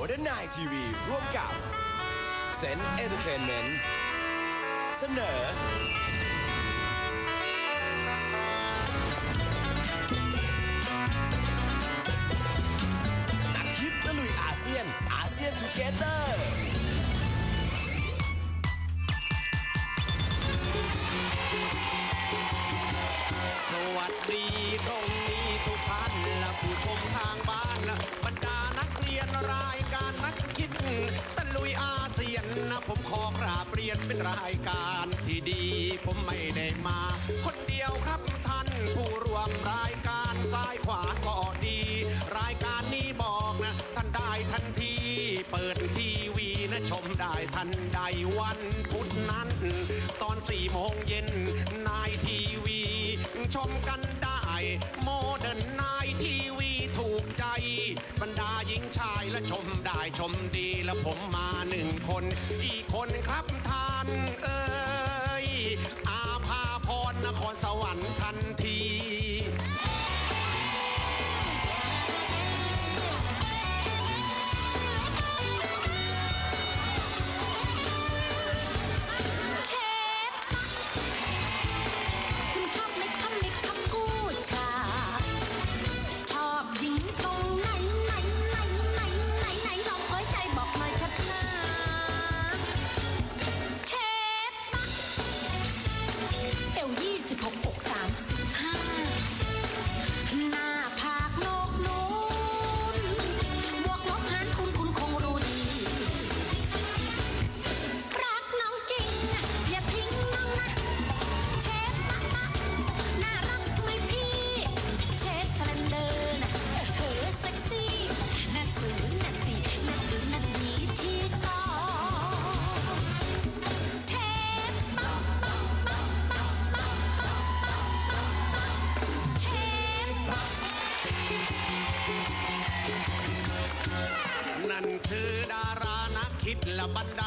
Modern Night TV ร่วมกับเซนเอนเตอร์เทนเมนต์เสนอ โมงเย็นนายทีวี ชมกันได้ โมเดิร์นนายทีวีถูกใจ บรรดาหญิงชายและชมได้ชมดี กคิ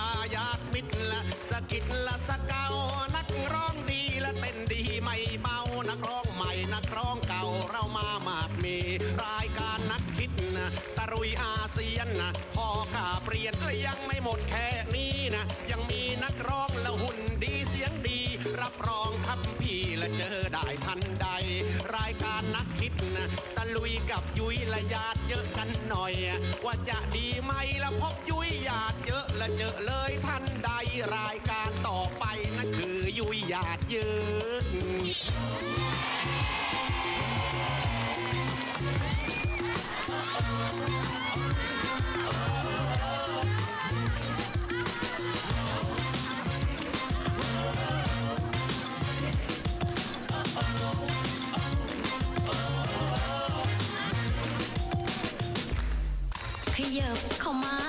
กับยุ้ยละญาติเยอะกันหน่อย ว่าจะดีไหมละพบยุ้ยญาติเยอะละเจอเลยท่านใดรายการต่อไปนั่นคือยุ้ยญาติเยอะ ยับเข้ามา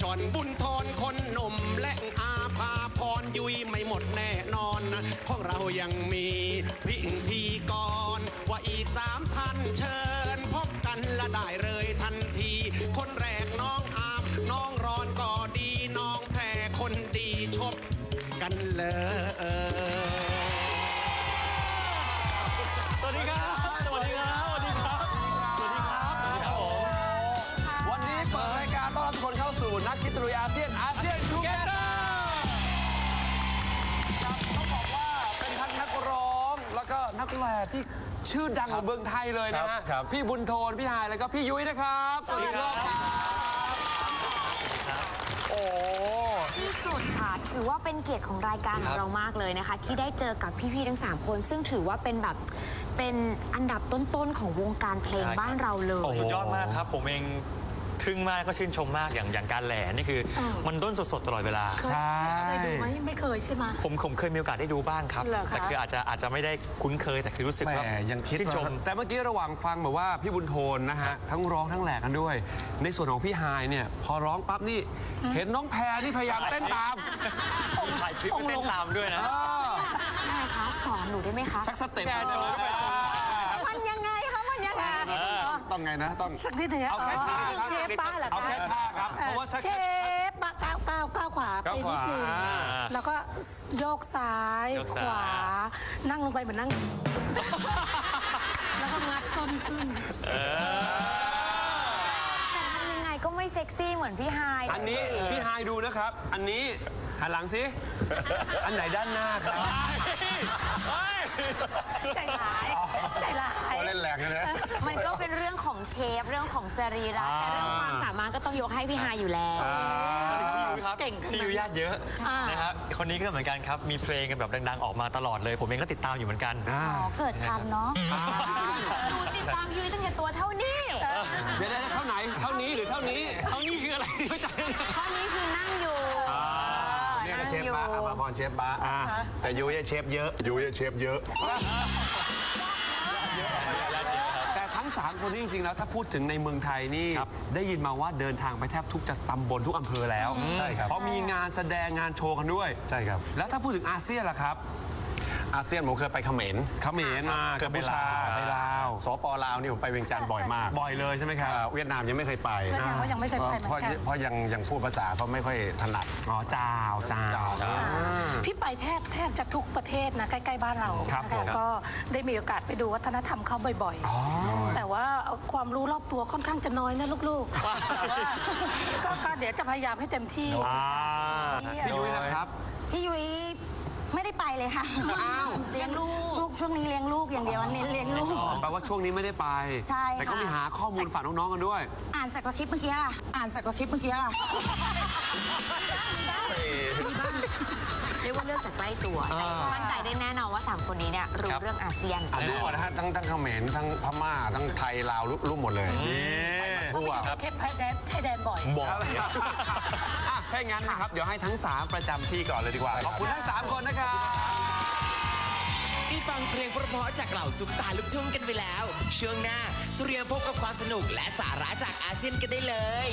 งกรบุญโทนคนหนุ่มและอาภาพรยุยไม่หมดแน่นอนนะของเรายังมีพิธีกร ว่าอีสามท่านเชิญ พบกันละได้เลยทันที คนแรกน้องอามน้องรอนก็ดีน้องแพรคนดีชบกันเลยสวัสดีครับ สู่นักคิดตรุยอาเซียนอาเซียนทูเกเตอร์ครับต้องบอกว่าเป็นทั้งนักร้อง แล้วก็นักแปลที่ชื่อดังของเมืองไทยเลยนะฮะครับ พี่บุญโทนพี่ฮายแล้วก็พี่ยุ้ยนะครับ สวัสดีครับโอ้ ที่สุดค่ะ ถือว่าเป็นเกียรติของรายการของเรามากเลยนะคะ ที่ได้เจอกับพี่ๆทั้ง 3 คน ซึ่งถือว่าเป็นแบบเป็นอันดับต้นๆของวงการเพลงบ้านเราเลยสุดยอดมากครับ ผมเอง ทึ่งมากก็ชื่นชมมากอย่างอย่างการแหล่นี่คืออืมมันด้นสดๆตลอดเวลาเคยใช่ เคยดูไหมไม่เคยใช่ไหม ผมผมเคยมีโอกาสได้ดูบ้างครับ เหรอคะ แต่คืออาจจะอาจจะไม่ได้คุ้นเคยแต่คือรู้สึกว่าแหมยังคิดชื่นชม ว่าแต่เมื่อกี้ระหว่างฟังแบบว่าพี่บุญโทนนะฮะ ทั้งร้องทั้งแหลกกันด้วย ในส่วนของพี่ฮายเนี่ย พอร้องปั๊บนี่ เห็นน้องแพรนี่พยายามเต้นตามผมถ่ายคลิปไปเต้นตามด้วยนะ เออแม่คะสอนหนูได้ไหมคะ สักสเต็ปแกโชว์ด้วยมันยังไงคะ มันยังไง ต้องไงนะ ต้องสักนิดเถอะเอาแค่ท่าครับเชฟป้าเหรอคะเอาแค่ท่าครับเพราะว่าถ้าเชฟป้าก้าวก้าวก้าวขวาไปก้าวขนิวาดนึงแล้วก็โยกซ้ายโยกขซ้ายวา นั่งลงไปเหมือนนั่ง แล้วก็งัดก้นขึ้นเออ แต่ทำยังไงก็ไม่เซ็กซี่เหมือนพี่ไฮายอันนี้พี่ฮายดูนะครับ อันนี้หันหลังสิ อันไหนด้านหน้าครับ ใจร้ายใจร้าย โอ้เล่นแรงเลยนะ มันก็เป็น เรื่องของเชฟเรื่องของสรีระอ่าแต่เรื่องความสามารถก็ต้องยกให้พี่ไฮายอยู่แล้วอ่าพี่ยุ้ยครับเก่งทั้งนั้นพี่ยุ้ยญาติเยอะอ่าน นะครับคนนี้ก็เหมือนกันครับ มีเพลงกันแบบดังๆ ออกมาตลอดเลย ผมเองก็ติดตามอยู่เหมือนกันอ่าอ๋อเกิดทันเนาะอ่าหนูติดตามยุ้ยตั้งแต่ตัวเท่านี้เดี๋ยวๆเท่าไหน เท่านี้หรือเท่านี้ เท่านี้คืออะไรไม่ใจเท่านี้คือนั่งอยู่อ่าเนี่ยก็เชฟบ้าอาภาพรเชฟบ้าอ่า แต่ยุ้ยเชฟเยอะยุ้ยเชฟเยอะแต่ ทั้งสามคนนี้จริงๆแล้วถ้าพูดถึงในเมืองไทยนี่ได้ยินมาว่าเดินทางไปแทบทุกจังตำบลทุกอำเภอแล้วใช่ครับ เพราะมีงานแสดงงานโชว์กันด้วย ใช่ครับ แล้วถ้าพูดถึงอาเซียนล่ะครับอาเซียนผมเคยไปเขมรเขมรมาเคกัมยไปพูชาลาวไปลาวสปลาวนี่ผมไปเวียงจันทร์บ่อยมากบ่อยเลยใช่ไหมครับ อ่าเวียดนามยังไม่เคยไปเวียดนามก็ยังไม่เคยไปเหมือนกัน เพราะเพราะยังยังพูดภาษาเขาไม่ค่อยถนัด อ๋อจ้าวจ้าวจ้าว อ่าพี่ไป แทบแทบจะทุกประเทศนะใกล้ๆบ้านเราครับนะผคะม ก็ได้มีโอกาสไปดูวัฒนธรรมเขาบ่อยอ๋อๆแต่ว่าความรู้รอบตัวค่อนข้างจะน้อยนะลูกๆว้าวแต่ว่าก็ก็เดี๋ยวจะพยายามให้เต็มที่ อ่าพี่ยุ้ยนะครับ พี่ยุ้ยไม่ได้ไปเลยค่ะอ้าว เลี้ยงลูกช่วงช่วงนี้เลี้ยงลูกอย่างเดียวเน้นเลี้ยงลูก แปลว่าช่วงนี้ไม่ได้ไป ใช่แต่ก็ค่ะมีหาข้อมูลฝากน้องๆกันด้วย อ่านจากสคริปต์เมื่อกี้อะอ่านจากสคริปต์เมื่อกี้อะเรี ยกว่าเรื่องจากใกล้ตัวอ่ามั่นใจได้แน่นอนว่าสามคนนี้เนี่ยรู้ครับเรื่องอาเซียน อะรู้หมดนะฮะทั้งทั้งเขมรทั้งพม่าทั้งไทยลาวรู้รู้หมดเลยนี่ไปมาทั่วเทปไทยแดนไทยแดนบ่อย บอกอะถ้าอย่างนั้นนะครับ เดี๋ยวให้ทั้ง 3 ประจำที่ก่อนเลยดีกว่า ขอบคุณทั้ง 3 คนนะครับ ได้ฟังเพลงเพราะๆจากเหล่าซุปตาลูกทุ่งกันไปแล้ว ช่วงหน้าเตรียมพบกับความสนุกและสาระจากอาเซียนกันได้เลย